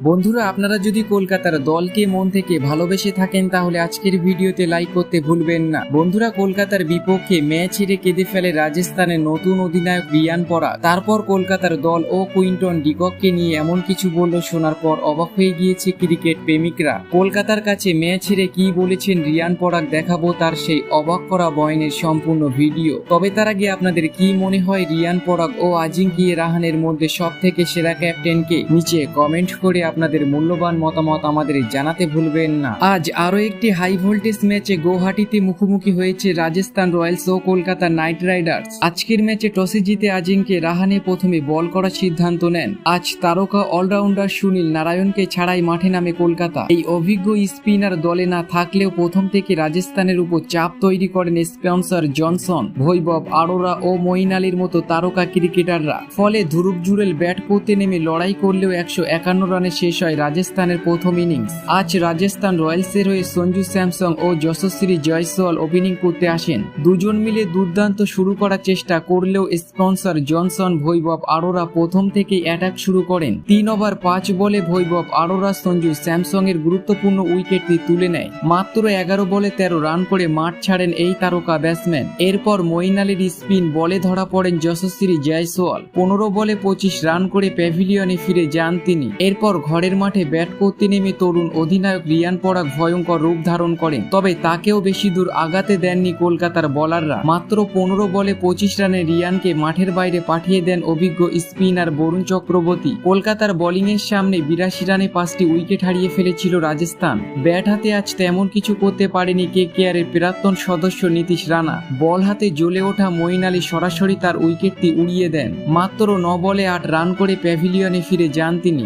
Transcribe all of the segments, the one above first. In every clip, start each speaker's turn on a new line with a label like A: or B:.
A: বন্ধুরা, আপনারা যদি কলকাতার দলকে মন থেকে ভালোবেসে থাকেন, তাহলে আজকের ভিডিওতে লাইক করতে ভুলবেন না। বন্ধুরা, কলকাতার বিপক্ষে ম্যাচ হেরে কেঁদে ফেলে রাজস্থানের নতুন অধিনায়ক রিয়ান পরা তারপর কলকাতার দল ও কুইন্টন ডিকককে নিয়ে এমন কিছু বলল, শোনার পর অবাক হয়ে গিয়েছে ক্রিকেট প্রেমিকরা। কলকাতার কাছে ম্যাচ হেরে কি বলেছেন রিয়ান পরাগ, দেখাবো তার সেই অবাক করা বয়নের সম্পূর্ণ ভিডিও। তবে তার আগে আপনাদের কি মনে হয় রিয়ান পরাগ ও আজিঙ্কিয়ে রাহানের মধ্যে সব থেকে সেরা ক্যাপ্টেনকে? নিচে কমেন্ট করে আপনাদের মূল্যবান মতামত আমাদের জানাতে ভুলবেন না। আজ আরও একটি হাই ভোল্টেজ ম্যাচে গৌহাটিতে মুখোমুখি হয়েছে রাজস্থান রয়্যালস ও কলকাতা নাইট রাইডার্স। আজকের ম্যাচে টসে জিতে আজিঙ্কে রাহানে প্রথমে বল করার সিদ্ধান্ত নেন। আজ তারকা অলরাউন্ডার সুনীল নারায়ণকে ছাড়াই মাঠে নামে কলকাতা। এই অভিজ্ঞ স্পিনার দলে না থাকলেও প্রথম থেকে রাজস্থানের উপর চাপ তৈরি করেন স্পন্সর জনসন। ভৈবব আরোরা ও মঈন আলীর মতো তারকা ক্রিকেটাররা। ফলে ধ্রুব জুরেল ব্যাট করতে নেমে লড়াই করলেও একশো একান্ন রানে শেষ হয় রাজস্থানের প্রথম ইনিংস। আজ রাজস্থান রয়্যালসের হয়ে সঞ্জু স্যামসং ও যশস্বী জয়সওয়াল ওপেনিং করতে আসেন। দুজন মিলে দুর্দান্ত শুরু করার চেষ্টা করলেও স্পন্সর জনসন ভৈবব আরোরা প্রথম থেকেই অ্যাটাক শুরু করেন। তিন ওভার পাঁচ বলে ভৈবব আরোরা সঞ্জু স্যামসং এর গুরুত্বপূর্ণ উইকেটটি তুলে নেয়। মাত্র এগারো বলে তেরো রান করে মাঠ ছাড়েন এই তারকা ব্যাটসম্যান। এরপর মঈন আলীর স্পিন বলে ধরা পড়েন যশস্বী জয়সওয়াল। পনেরো বলে পঁচিশ রান করে প্যাভিলিয়নে ফিরে যান তিনি। এরপর ঘরের মাঠে ব্যাট করতে নেমে তরুণ অধিনায়ক রিয়ান পরাগ ভয়ঙ্কর রূপ ধারণ করেন। তবে তাকেও বেশি দূর আগাতে দেননি কলকাতার বলাররা। মাত্র পনেরো বলে পঁচিশ রানে রিয়ানকে মাঠের বাইরে পাঠিয়ে দেন অভিজ্ঞ স্পিনার বরুণ চক্রবর্তী। কলকাতার বোলিংয়ের সামনে বিরাশি রানে পাঁচটি উইকেট হারিয়ে ফেলেছিল রাজস্থান। ব্যাট হাতে আজ তেমন কিছু করতে পারেনি কে কেয়ারের প্রাক্তন সদস্য নীতিশ রানা। বল হাতে জ্বলে ওঠা মঈন আলী সরাসরি তার উইকেটটি উড়িয়ে দেন। মাত্র ন বলে আট রান করে প্যাভিলিয়নে ফিরে যান তিনি।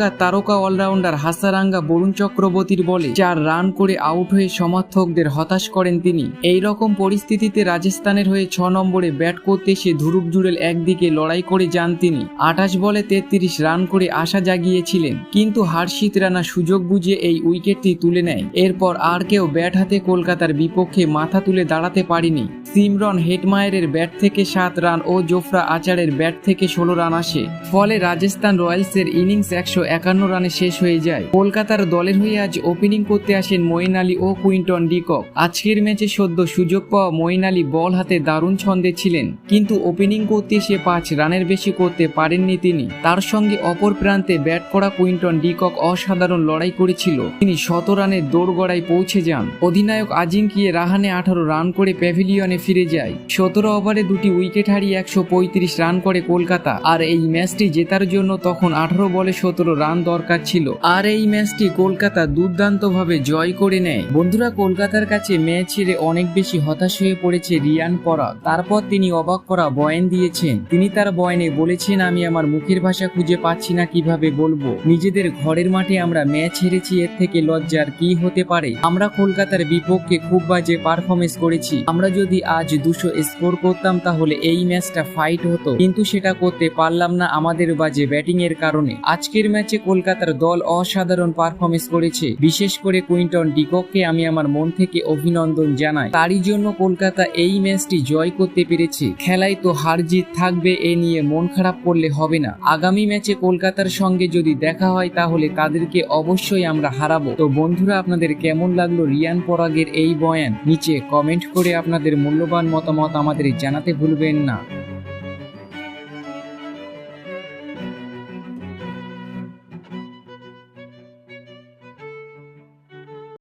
A: শ্রীলঙ্কার তারকা অলরাউন্ডার হাসারাঙ্গা বরুণ চক্রবর্তীর বলে চার রান করে আউট হয়ে সমর্থকদের হতাশ করেন তিনি। এই রকম পরিস্থিতিতে রাজস্থানের হয়ে ছ নম্বরে ব্যাট করতে এসে ধ্রুব জুড়েল একদিকে লড়াই করে যান তিনি। আঠাশ বলে তেত্রিশ রান করে আশা জাগিয়েছিলেন, কিন্তু হার্ষিত রানা সুযোগ বুঝে এই উইকেটটি তুলে নেয়। এরপর আর কেউ ব্যাট হাতে কলকাতার বিপক্ষে মাথা তুলে দাঁড়াতে পারেনি। সিমরন হেটমায়ারের ব্যাট থেকে সাত রান ও জোফরা আচারের ব্যাট থেকে ষোলো রান আসে। ফলে রাজস্থান রয়্যালসের ইনিংস একশো একান্ন রানে শেষ হয়ে যায়। কলকাতার দলের হয়ে আজ ওপেনিং করতে আসেন মঈন আলী ও কুইন্টন ডিকক। আজকের ম্যাচে সদ্য সুযোগ পাওয়া মঈন আলী বল হাতে দারুণ ছন্দে ছিলেন। কিন্তু ওপেনিং করতে এসে পাঁচ রানের বেশি করতে পারেননি তিনি। তার সঙ্গে অপর প্রান্তে ব্যাট করা কুইন্টন ডিকক অসাধারণ লড়াই করেছিল। তিনি শত রানের দৌড়গড়ায় পৌঁছে যান। অধিনায়ক আজিঙ্কিয়ে রাহানে আঠারো রান করে প্যাভিলিয়নে ফিরে যায়। সতেরো ওভারে দুটি উইকেট হারিয়ে একশো পঁয়ত্রিশ রান করে কলকাতা। আর এই ম্যাচটি জেতার জন্য তখন আঠারো বলে সতেরো রান দরকার ছিল। আর এই ম্যাচটি কলকাতা দুর্দান্তভাবে জয় করে নেয়। বন্ধুরা, কলকাতার কাছে ম্যাচ ছেড়ে অনেক বেশি হতাশ হয়ে পড়েছে রিয়ান পরা তারপর তিনি অবাক করা বয়ান দিয়েছেন। তিনি তার বয়ানে বলেছেন, আমি আমার মুখের ভাষা খুঁজে পাচ্ছি না, কীভাবে বলব? নিজেদের ঘরের মাঠে আমরা ম্যাচ হেরেছি, এর থেকে লজ্জার কি হতে পারে? আমরা কলকাতার বিপক্ষে খুব বাজে পারফরমেন্স করেছি। আমরা যদি আজ দুশো স্কোর করতাম, তাহলে এই ম্যাচটা ফাইট হতো। কিন্তু সেটা করতে পারলাম না আমাদের বাজে ব্যাটিং এর কারণে। আজকের ম্যাচে কলকাতার দল অসাধারণ পারফরমেন্স করেছে। বিশেষ করে কুইন্টন ডিকককে আমি আমার মন থেকে অভিনন্দন জানাই। তারই জন্য কলকাতা এই ম্যাচটি জয় করতে পেরেছে। খেলায় তো হার জিত থাকবে, এ নিয়ে মন খারাপ করলে হবে না। আগামী ম্যাচে কলকাতার সঙ্গে যদি দেখা হয়, তাহলে তাদেরকে অবশ্যই আমরা হারাবো। তো বন্ধুরা, আপনাদের কেমন লাগল রিয়ান পরাগের এই বয়ান? নিচে কমেন্ট করে আপনাদের মূল্যবান মতামত আমাদের জানাতে ভুলবেন না।